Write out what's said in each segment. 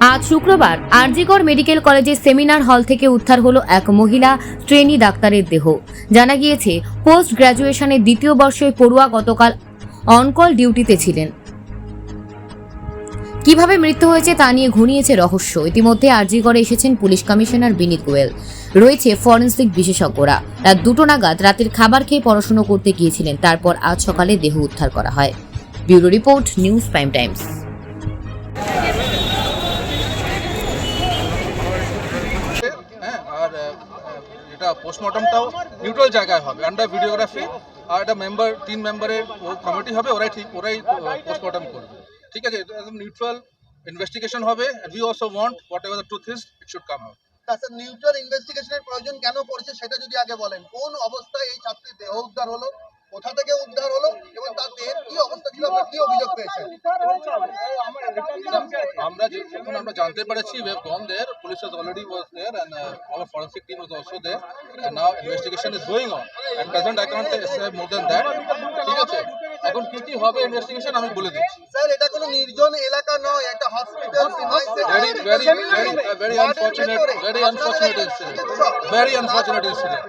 আজ শুক্রবার আরজিকর মেডিকেল কলেজের সেমিনার হল থেকে উদ্ধার হলো এক মহিলা, ট্রেনি ডাক্তারের দেহ। জানা গিয়েছে, পোস্ট গ্র্যাজুয়েশনের দ্বিতীয় বর্ষের পড়ুয়া গতকাল অনকল ডিউটিতে ছিলেন। কীভাবে মৃত্যু হয়েছে তা নিয়ে ঘনিয়েছে রহস্য। ইতিমধ্যে আরজিগড়ে এসেছেন পুলিশ কমিশনার বিনীত গোয়েল। রয়েছে ফরেন্সিক বিশেষজ্ঞরা। রাত দুটো নাগাদ রাতের খাবার খেয়ে পড়াশুনো করতে গিয়েছিলেন। তারপর আজ সকালে দেহ উদ্ধার করা হয়। Bureau report, news prime times. হ্যাঁ পোস্টমর্টমটাও নিউট্রাল জায়গায় হবে আন্ডার ভিডিওগ্রাফি আর একটা মেম্বার তিন মেম্বারের কমিটি হবে, ওরাই ঠিক, ওরাই পোস্টমর্টম করবে। ঠিক আছে এটা একদম নিউট্রাল ইনভেস্টিগেশন হবে we also want whatever the truth is it should come out sir neutral ইনভেস্টিগেশনের প্রয়োজন কেন পড়ছে সেটা যদি আগে বলেন? কোন অবস্থায় এই ছাত্রীর দেহ উদ্ধার হলো? কোথা থেকে উদ্ধার হলো? এবং তার দেহের কি অবস্থা ছিল? আপনার কি অভিযোগ পেয়েছেন আমরা যে- যখন আমরা জানতে পেরেছি gone there police has already was there and uh, our forensic team was also there and now investigation is going on. And present I can't say more than that. ঠিক আছে? এখন কি কি হবে ইনভেস্টিগেশন আমি বলে দিচ্ছি। স্যার এটা কোনো নির্জন এলাকা নয় একটা hospital uh, very unfortunate very unfortunate incident. very unfortunate incident.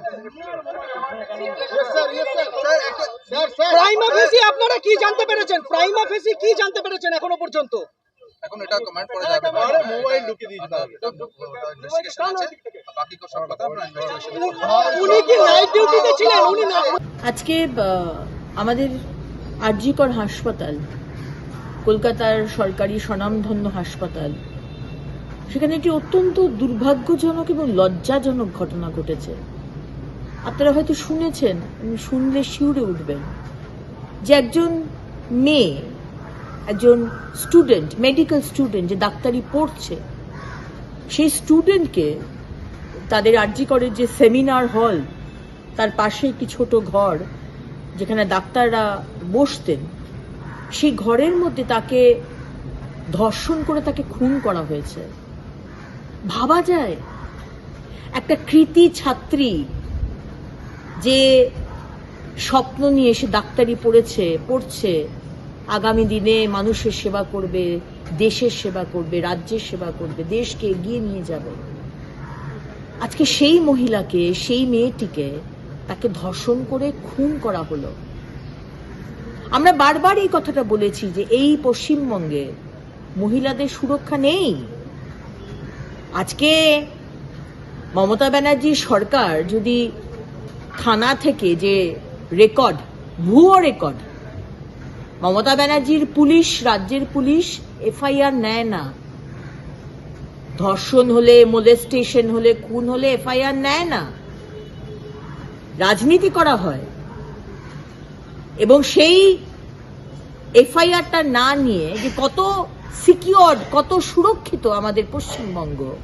Prime অফিসে আপনারা কি জানতে পেরেছেন? প্রাইম অফিসে কি জানতে পেরেছেন এখনও পর্যন্ত? এখন এটা কমেন্ট করে যাবে। না মোবাইল ঢুকে বাকি সব কথা আমরা ইনভেস্টিগেশন উনি কি নাইট ডিউটিতে ছিলেন? উনি না আজকে আমাদের আরজিকর হাসপাতাল, কলকাতার সরকারি স্বনামধন্য হাসপাতাল। সেখানে একটি অত্যন্ত দুর্ভাগ্যজনক এবং লজ্জাজনক ঘটনা ঘটেছে। আপনারা হয়তো শুনেছেন শুনলে শিউরে উঠবেন, যে একজন মেয়ে, একজন স্টুডেন্ট, মেডিকেল স্টুডেন্ট যে ডাক্তারি পড়ছে, সেই স্টুডেন্টকে তাদের আরজিকরের যে সেমিনার হল, তার পাশে একটি ছোট ঘর যেখানে ডাক্তাররা বসতেন, সেই ঘরের মধ্যে তাকে ধর্ষণ করে তাকে খুন করা হয়েছে। ভাবা যায়, একটা কৃতি ছাত্রী যে স্বপ্ন নিয়ে এসে ডাক্তারি পড়েছে, পড়ছে, আগামী দিনে মানুষের সেবা করবে, দেশের সেবা করবে, রাজ্যের সেবা করবে, দেশকে এগিয়ে নিয়ে যাবে। আজকে সেই মহিলাকে, সেই মেয়েটিকে তাকে ধর্ষণ করে খুন করা হলো। আমরা বারবার এই কথাটা বলেছি যে এই পশ্চিমবঙ্গে মহিলাদের সুরক্ষা নেই। আজকে মমতা ব্যানার্জির সরকার যদি থানা থেকে যে রেকর্ড, ভুয়ো রেকর্ড, মমতা ব্যানার্জির পুলিশ, রাজ্যের পুলিশ, এফআইআর নেয় না। ধর্ষণ হলে, মোলেস্টেশন হলে, খুন হলে এফআইআর নেয় না। রাজনীতি করা হয় এবং সেই এফআইআরটা না নিয়ে যে কত সিকিওর, কত সুরক্ষিত আমাদের পশ্চিমবঙ্গ,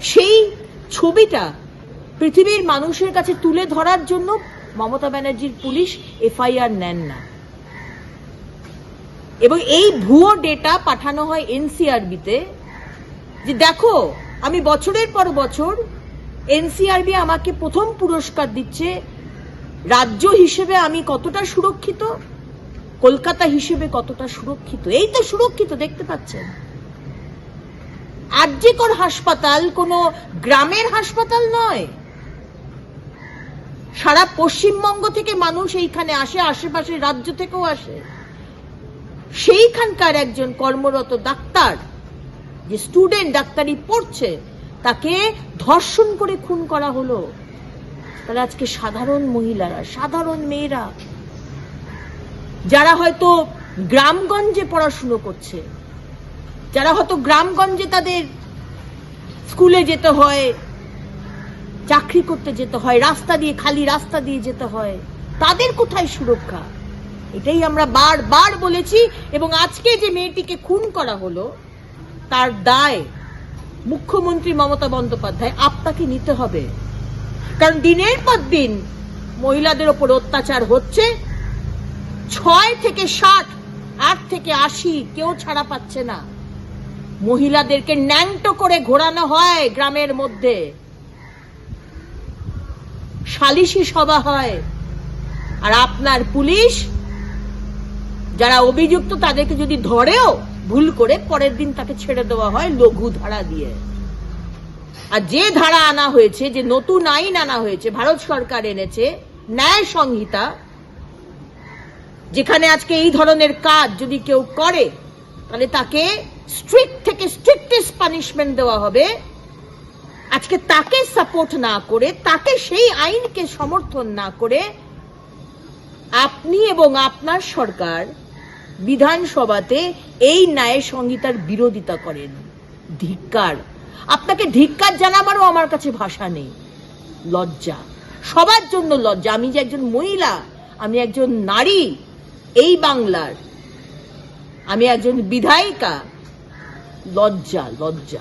সেই ছবিটা পৃথিবীর মানুষের কাছে তুলে ধরার জন্য মমতা ব্যানার্জির পুলিশ এফআইআর নেন না। এবং এই ভুয়ো ডেটা পাঠানো হয় এনসিআরবিতে যে দেখো, আমি বছরের পর বছর এনসিআরবি আমাকে প্রথম পুরস্কার দিচ্ছে রাজ্য হিসেবে আমি কতটা সুরক্ষিত? কলকাতা হিসেবে কতটা সুরক্ষিত? এই তো সুরক্ষিত, দেখতে পাচ্ছেন। আর্যিকর হাসপাতাল কোনো গ্রামের হাসপাতাল নয়। সারা পশ্চিমবঙ্গ থেকে মানুষ এইখানে আসে আশেপাশের রাজ্য থেকেও আসে। সেইখানকার একজন কর্মরত ডাক্তার, যে স্টুডেন্ট ডাক্তারি পড়ছে তাকে ধর্ষণ করে খুন করা হলো। তাহলে আজকে সাধারণ মহিলারা, সাধারণ মেয়েরা, যারা হয়তো গ্রামগঞ্জে পড়াশুনো করছে, যারা হয়তো গ্রামগঞ্জে তাদের স্কুলে যেতে হয়, চাকরি করতে যেতে হয়, রাস্তা দিয়ে, খালি রাস্তা দিয়ে যেতে হয়, তাদের কোথায় সুরক্ষা? এটাই আমরা বারবার বলেছি এবং আজকে যে মেয়েটিকে খুন করা হলো, তার দায় মুখ্যমন্ত্রী মমতা বন্দ্যোপাধ্যায় আপনাকে নিতে হবে। কারণ দিনের পর দিন মহিলাদের ওপর অত্যাচার হচ্ছে। ছয় থেকে ষাট আট থেকে আশি কেউ ছাড়া পাচ্ছে না। মহিলাদেরকে ন্যাংটো করে ঘোরানো হয় গ্রামের মধ্যে। সালিশি সভা হয়। আর আপনার পুলিশ, যারা অভিযুক্ত তাদেরকে যদি ধরেও ভুল করে পরের দিন তাকে ছেড়ে দেওয়া হয় লঘু ধারা দিয়ে। আর যে ধারা আনা হয়েছে, যে নতুন আইন আনা হয়েছে, ভারত সরকার এনেছে, ন্যায় সংহিতা, যেখানে আজকে এই ধরনের কাজ যদি কেউ করে, তাহলে তাকে স্ট্রিক্ট থেকে স্ট্রিক্টেস্ট পানিশমেন্ট দেওয়া হবে। আজকে তাকে সাপোর্ট না করে, তাকে সেই আইনকে সমর্থন না করে, আপনি এবং আপনার সরকার বিধানসভাতে এই ন্যায় সংহিতার বিরোধিতা করেন। ধিক্কার। আপনাকে ধিক্কার জানাবারও আমার কাছে ভাষা নেই। লজ্জা। সবার জন্য লজ্জা। আমি যে একজন মহিলা, আমি একজন নারী, এই বাংলার। আমি একজন বিধায়িকা। লজ্জা লজ্জা।